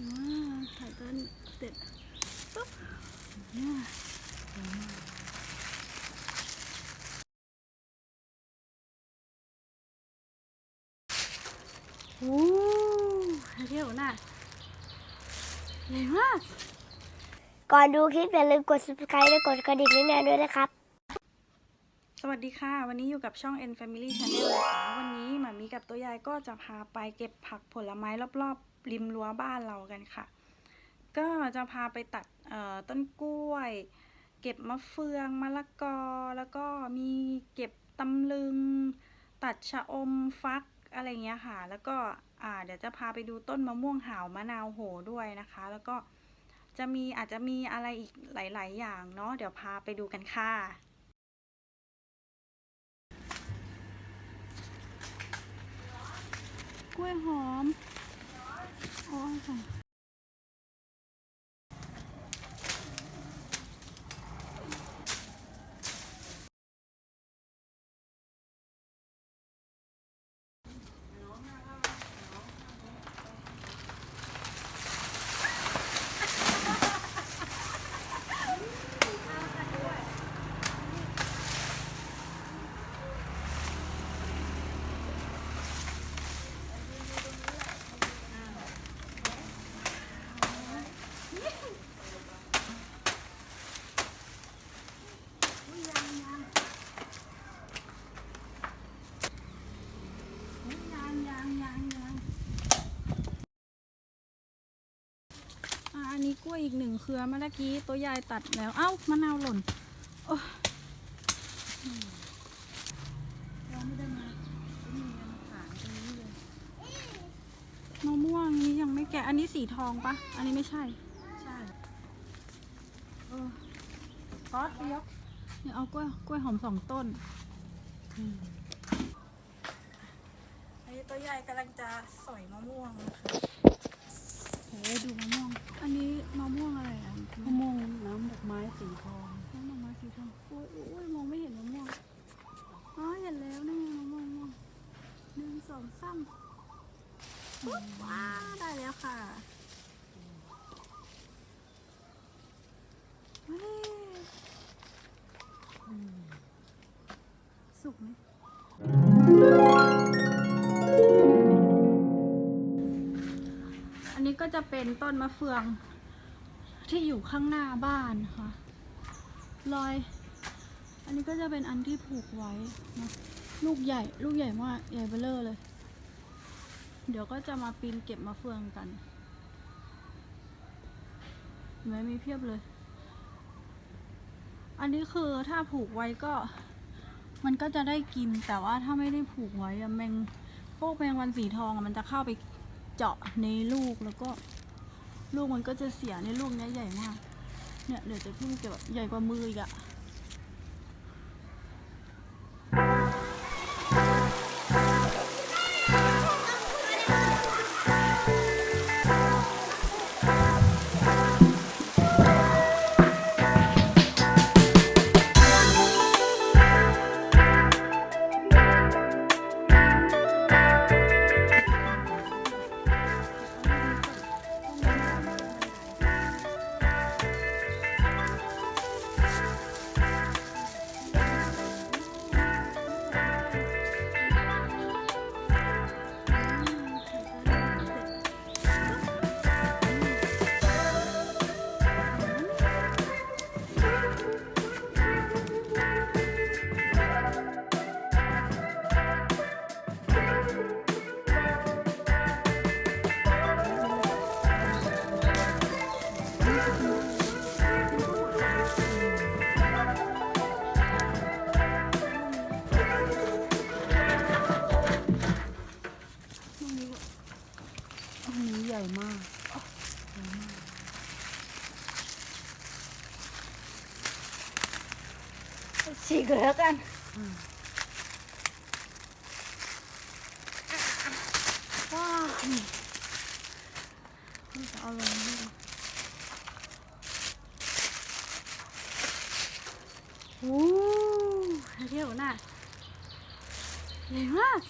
อ่าถ่ายต้นเสร็จปุ๊บเนี่ยโอ้เที่ยวน่ะใหญ่มาก ก่อนดูคลิปอย่าลืมกด subscribe และกดกระดิ่งแน่ๆด้วยนะครับ สวัสดีค่ะ วันนี้อยู่กับช่อง N Family Channel นะคะวันนี้หมามีกับตัวยายก็จะพาไปเก็บผักผลไม้รอบๆ ริมรั้วบ้านเรากันค่ะ ก็จะพาไปตัดต้นกล้วย เก็บมะเฟืองมะละกอ แล้วก็มีเก็บตำลึง ตัดชะอมฟักอะไรเงี้ยค่ะ แล้วก็เดี๋ยวจะพาไปดูต้นมะม่วงหาวมะนาวโหด้วยนะคะ แล้วก็จะมีอาจจะมีอะไรอีกหลาย ๆ อย่างเนาะเดี๋ยวพาไปดูกันค่ะกล้วยหอม อ๋อค่ะ ยังยังยังยัง อันนี้กล้วยอีกหนึ่งเครือเมื่อกี้ตัวยายตัดแล้ว เอ้ามะนาวหล่นโอ้อืมเราไม่ได้มาไม่มีมาขายตรงนี้เลยมะม่วงนี้ยังไม่แกะอันนี้สีทองปะอันนี้ไม่ใช่ ใช่เออซอสยกเนี่ยเอากล้วยกล้วยหอมสองต้นอันนี้ตัวใหญ่กำลังจะสอยมะม่วงนะคะ โหดูมะม่วง อันนี้มะม่วงอะไรอะมะม่วงน้ำดอกไม้สีทองน้ำมะม่วงสีทองโอ้ยโอ้ยมองไม่เห็นมะม่วง อ๋อเห็นแล้วนี่ไงมะม่วงมะม่วงหนึ่งสองสามปุ๊บว้าได้แล้วค่ะเฮ้ยสุกไหม เป็นต้นมะเฟืองที่อยู่ข้างหน้าบ้านค่ะรอย อันนี้ก็จะเป็นอันที่ผูกไว้นะลูกใหญ่ ลูกใหญ่มากใหญ่เบ้อเร่อเลย เดี๋ยวก็จะมาปีนเก็บมะเฟืองกันเห็นไหมมีเพียบเลย อันนี้คือถ้าผูกไว้ก็ มันก็จะได้กินแต่ว่าถ้าไม่ได้ผูกไว้อะแมงพวกแมงวันสีทองอะมันจะเข้าไปเจาะในลูกแล้วก็ ลูกมันก็จะเสียในลูกเนี้ยใหญ่มาก เนี่ยเดี๋ยวจะเพิ่งเก็บใหญ่กว่ามืออีกอะ กันว้าวนี่จะเอาลงนี่โอ้เที่ยวน่ะใหญ่มาก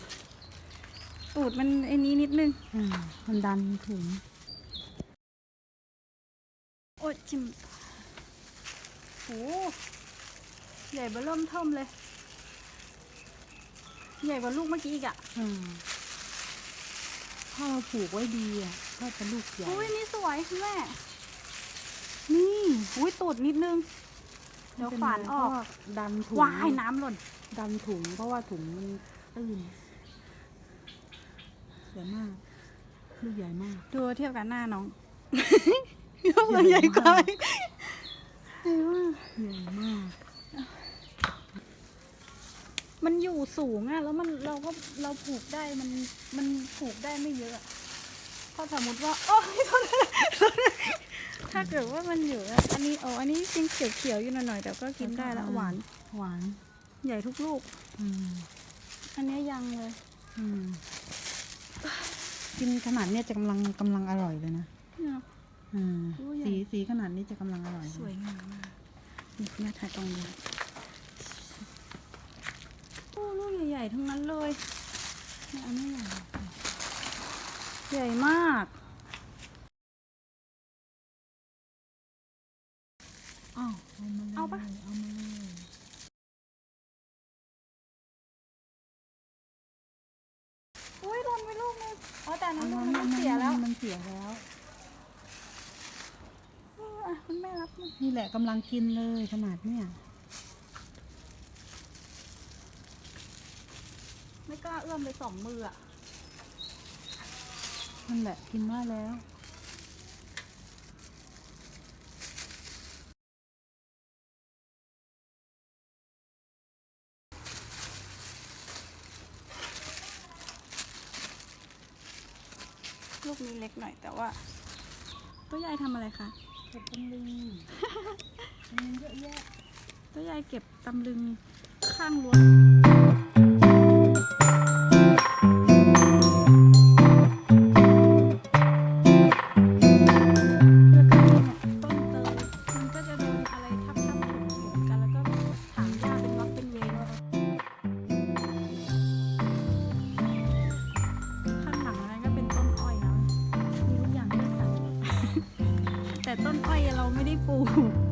ตูดมันไอ้นี้นิดนึงอ่ามันดันถึงโอ้จิ้มโห ใหญ่เบอเริ่มเทิมเลย ใหญ่กว่าลูกเมื่อกี้อีกอะอืมถ้าเราผูกไว้ดีอะก็จะลูกใหญ่อุ้ยนี่สวยคุณแม่ นี่อุ้ยตูดนิดนึง เดี๋ยวฝานออกเพระว่ดันถุงว้ายน้ำหล่น ดันถุง เพราะว่าถุงมันตื้นใหญ่มาก ลูกใหญ่มาก ดูเทียบกับหน้าน้องใหญ่ใหญ่กว่ามากใหญ่มากใหญ่ มากมันอยู่สูงอะแล้วมันเราก็เราผูกได้มันมันผูกได้ไม่เยอะอะถ้าสมมติว่าโอ้ยโทษนะโทษนะถ้าเกิดว่ามันอยู่อะอันนี้โอ้อันนี้จริงเขียวๆอยู่หน่อยๆแต่ก็กินได้ละหวานหวาน ใหญ่ทุกลูกอืมอันนี้ยังเลยอืมกินขนาดเนี้ยจะกำลังกำลังอร่อยเลยนะเนี่ยอืมโอ้ยใหญ่สีสีขนาดนี้จะกำลังอร่อยเลสวยงามมากนี่คุณแม่ถ่ายตรงนี้โอ้ ลูกใหญ่ๆทั้งนั้นเลยเนี่ยอันนี้ใหญ่ใหญ่มาก อ้าวเอามาเลยเอาปะเอามาเลยอุ้ยโดนไปลูกนึงอ๋อแต่อันเอานั้นมาลูกมันเสียแล้ว มันเสียแล้วเอออะคุณแม่รับมันนี่แหละกำลังกินเลยขนาดเนี้ย ไม่กล้าเอื้อมไปสองมืออะนั่นแหละกินมาแล้วลูกนี้เล็กหน่อยแต่ว่า ตัวยายทำอะไรคะเก็บตำลึงตำลึงเยอะแยะตัวยายเก็บตำลึงข้างรั้ว ไม่ได้ปลูก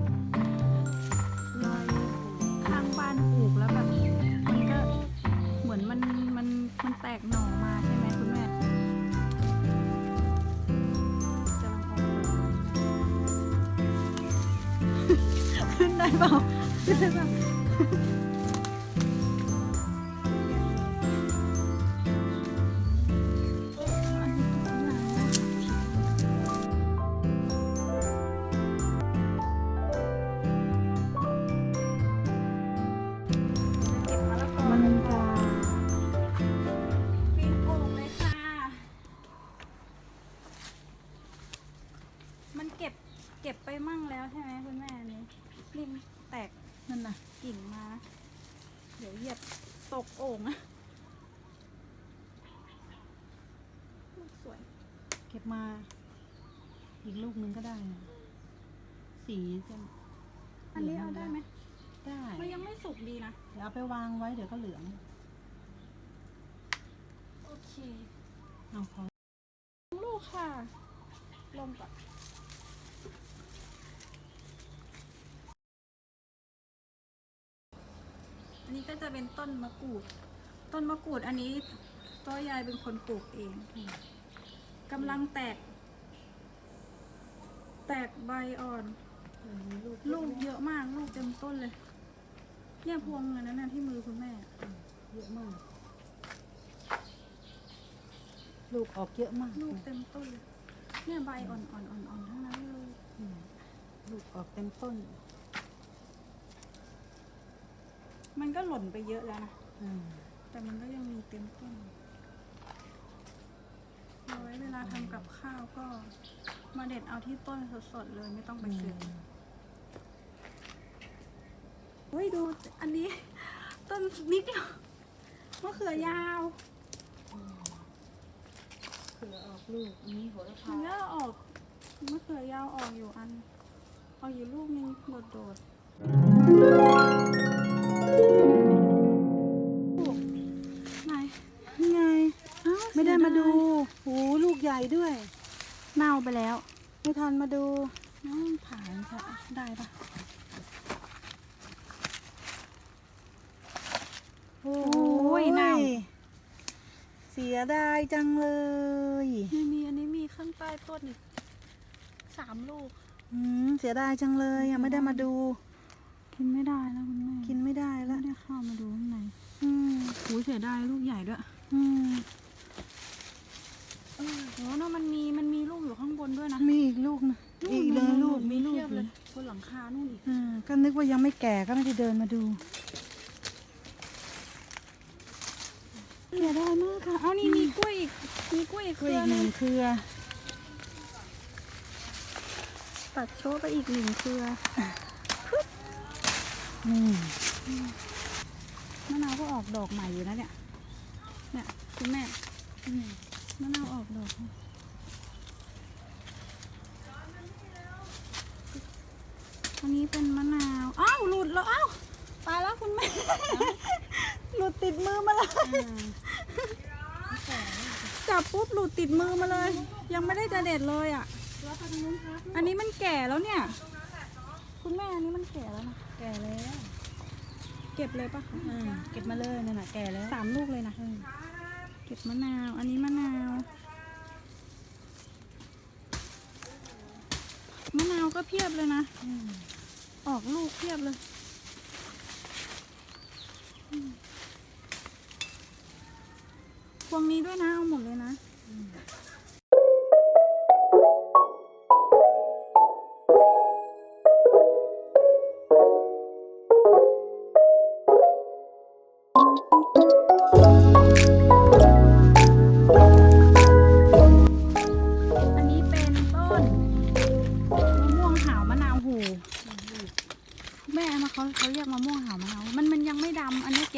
ลูกหนึงก็ได้นะสีจะอันนี้เอาได้ไหมได้มันยังไม่สุกดีนะเดี๋ยวเอาไปวางไว้เดี๋ยวก็เหลือง โอเคเอาพอลูกค่ะ ลงก่อนอันนี้ก็จะเป็นต้นมะกรูด ต้นมะกรูดอันนี้ตัวยายเป็นคนปลูกเองกำลังแตก แตกใบอ่อน ลูกเยอะมาก ลูกเต็มต้นเลย เนี่ยพวงเงินนั้นนะที่มือคุณแม่ เยอะมาก ลูกออกเยอะมากลูกเต็มต้นเลย เนี่ยใบอ่อนๆอ่อนๆทั้งนั้นเลยอืมลูกออกเต็มต้น มันก็หล่นไปเยอะแล้วนะอืมแต่มันก็ยังมีเต็มต้นเอาไว้เวลาทำกับข้าวก็ มาเด็ดเอาที่ต้นสดๆเลยไม่ต้องไปซื้ออเฮ้ยดูอันนี้ ต้นนิดเดียวมะเขือยาวเขือออกลูกอันนี้โหระพามันก็ออกมะเขือยาวออกอยู่อันออกอยู่ลูกนึงโดดๆไหนนี่ไงอ้าวไม่ได้มาดูเสียโห ลูกใหญ่ด้วย เน่าไปแล้ว ไม่ทันมาดูน้องผ่านค่ะ ได้ปะโอ้ยเน่าเสียดายจังเลยไม่มีอันนี้มีข้างใต้ต้นอีกสามลูกอืมเสียดายจังเลยยังไม่ได้มาดู กินไม่ได้แล้วคุณแม่กินไม่ได้ไม่แล้วได้เข้ามาดูข้างในอืมโหเสียดายลูกใหญ่ด้วย อืม โอ้เนอะมันมีมันมีลูกอยู่ข้างบนด้วยนะมีอีกลูกนะอีกเลยลูกมีลูกเพียบเลเลยยบนหลังคานู่นอีกอ่าก็นึกว่ายังไม่แก่ก็ไม่ได้เดินมาดูเสียดายมากค่ะเอานี่มีกล้วยอีกมีกล้วยอีกเคก็รืออีกหนึนึ่งงเครือ ตัดโชว์ไปอีกหนึ่งเครืออืมมะนาวก็ออกดอกใหม่อยู่นะเนี่ยเนี่ยคุณแม่อื มมะนาวออกดอกอันนี้เป็นมะนาว อ้าว หลุดแล้ว อ้าว ตายแล้วคุณแม่ หลุดติดมือมาเลย จับปุ๊บหลุดติดมือมาเลย ยังไม่ได้จะเด็ดเลยอะ อันนี้มันแก่แล้วเนี่ย คุณแม่อันนี้มันแก่แล้วนะ แก่แล้ว เก็บเลยปะคะอ่าเก็บมาเลยนั่นน่ะแก่แล้วสามลูกเลยนะ เก็บมะนาว อันนี้มะนาว มะนาวก็เพียบเลยนะ ออกลูกเพียบเลย พวงนี้ด้วยนะ เอาหมดเลยนะ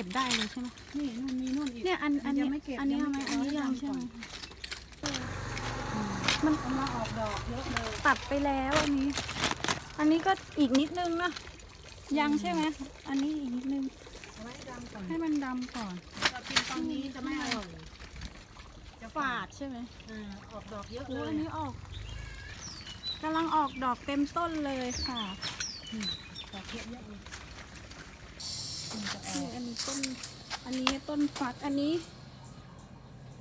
ก็บได้เลยใช่ไหมนี่นู่นมีนู่นอีกเนี่ยอันอันยันี้งไม่เก็บอันนี้ยังทำไมไม่เก็บอันนี้เอาให้ยังดำใช่ไหมก่อนมันกำลังออกดอกเยอะเลยตัดไปแล้วอันนี้ อันนี้ก็อีกนิดนึงนะยังใช่ไหมอันนี้อีกนิดนึงเอาไว้ให้ดำก่อนให้มันดำก่อนเรากินตอนนี้จะไม่อร่อยจะฝาดใช่ไหมอ่าออกดอกเยอะโอ้เลยอันนี้ออกกำลังออกดอกเต็มต้นเลยค่ะดอกเยอะเยอะเลย นี่อันนี้ต้น อันนี้ต้นฟัก อันนี้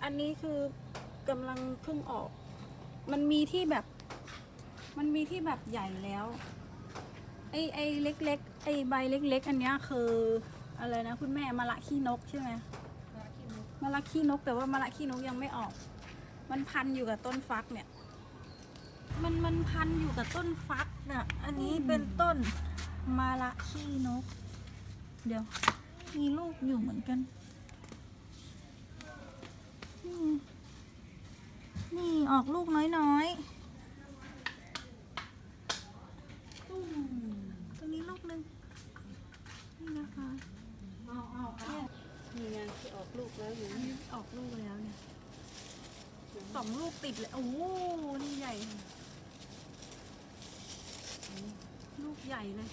อันนี้คือกำลังเพิ่งออก มันมีที่แบบ มันมีที่แบบใหญ่แล้ว ไอไอเล็กๆ ไอใบเล็ก ๆ อันเนี้ยคืออะไรนะคุณแม่มะละขี้นกใช่ไหมมะละขี้นกแต่ว่ามะละขี้นกยังไม่ออก มันพันอยู่กับต้นฟักเนี่ย มันมันพันอยู่กับต้นฟักน่ะ อันนี้เป็นต้นมะละขี้นก เดี๋ยว มีลูกอยู่เหมือนกันนี่ออกลูกน้อยๆ ตรงนี้ลูกหนึ่งนี่นะคะเอาเอาเอานี่ไงที่ออกลูกแล้วอยู่นี่นี่ออกลูกแล้วเนี่ยสองลูกติดเลย โอ้โหนี่ใหญ่ ลูกใหญ่เลย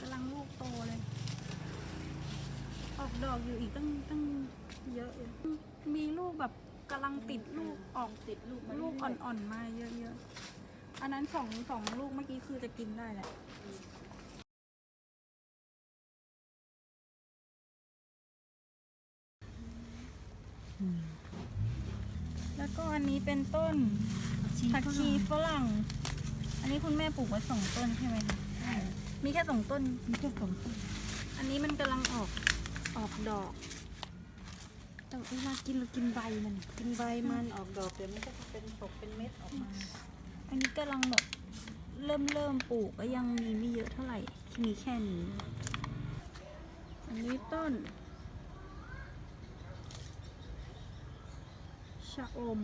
กำลังลูกโตเลย ออกดอกอยู่อีกตั้งตั้งเยอะเลยมีลูกแบบกำลังติดลูกออกติดลูกมาลูกเรื่ยๆ อ่อนๆมาเยอะๆ อันนั้นสองสองลูกเมื่อกี้คือจะกินได้แหละอืมแล้วก็อันนี้เป็นต้นผักชีฝรั่ง อันนี้คุณแม่ปลูกไว้สองต้นใช่ไหมคะมีแค่สองต้น มีเจ้าของต้น อันนี้มันกำลังออก ออกดอกแต่เวลากินเรากินใบมัน กินใบมันออกดอกเดี๋ยวมันก็จะเป็นตกเป็นเม็ดออกมา อันนี้กำลังแบบเริ่มเริ่มปลูกก็ยังมีไม่เยอะเท่าไหร่ มีแค่นี้ อันนี้ต้นชะอม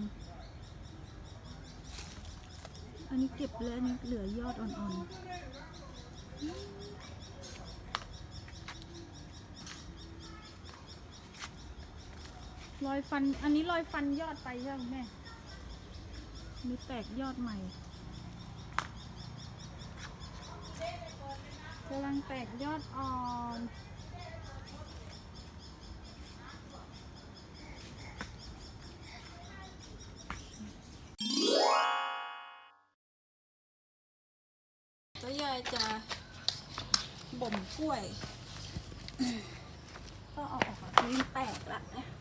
อันนี้เก็บแล้วอันนี้เหลือยอดอ่อนๆ รอยฟัน อันนี้รอยฟันยอดไปใช่ไหมแม่มีแตกยอดใหม่กำลังแตกยอดอ่อนายจะบ่มกล้วย ก็เอาออกมานี่แตกละแ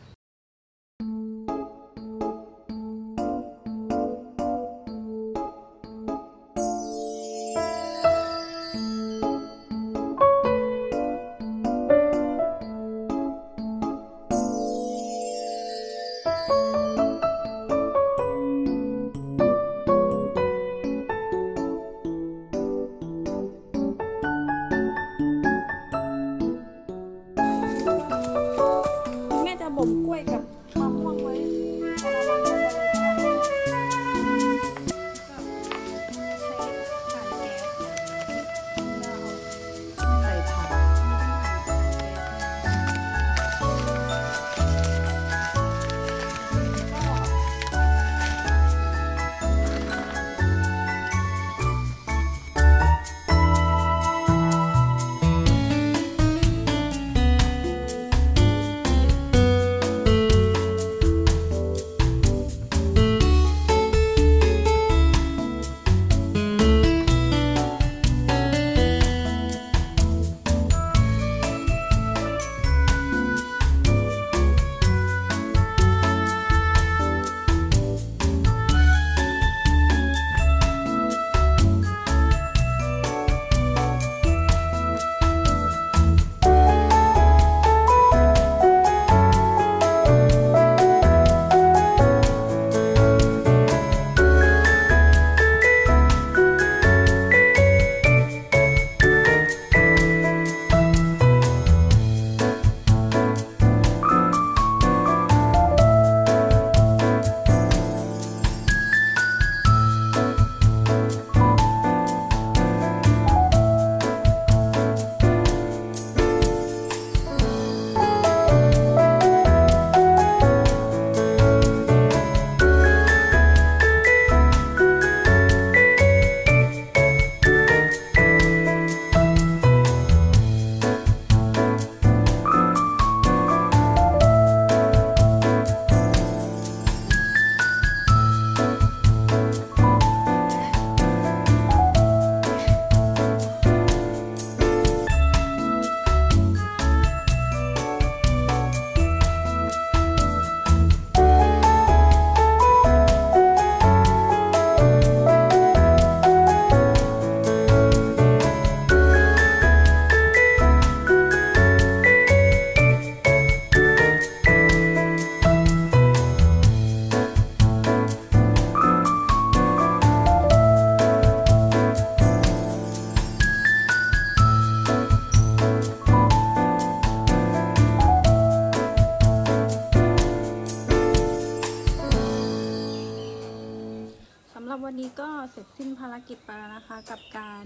ก็เสร็จสิ้นภารกิจไปแล้วนะคะ กับการ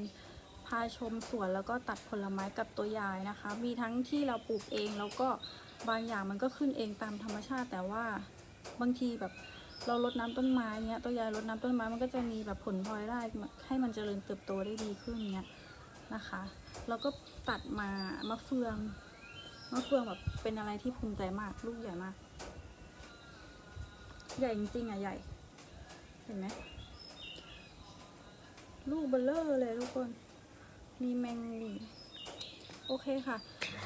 พาชมสวนแล้วก็ตัดผลไม้กับตัวยายนะคะ มีทั้งที่เราปลูกเองแล้วก็บางอย่างมันก็ขึ้นเองตามธรรมชาติ แต่ว่าบางทีแบบเรารดน้ำต้นไม้เนี้ยตัวยายรดน้ำต้นไม้มันก็จะมีแบบผลพลอยได้ให้มันเจริญเติบโตได้ดีขึ้นเนี้ยนะคะแล้วก็ตัดมามะเฟืองมะเฟืองแบบเป็นอะไรที่ภูมิใจมากลูกใหญ่มาก ใหญ่จริงๆอะใหญ่ เห็นไหม ลูกเบลเลอร์เลยทุกคน มีแมงมุมโอเคค่ะ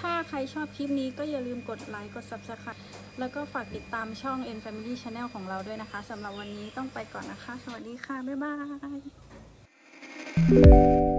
ถ้าใครชอบคลิปนี้ก็อย่าลืมกดไลค์ กด Subscribe แล้วก็ฝากติดตามช่อง N Family Channel ของเราด้วยนะคะสำหรับวันนี้ต้องไปก่อนนะคะ สวัสดีค่ะ บ๊ายบาย「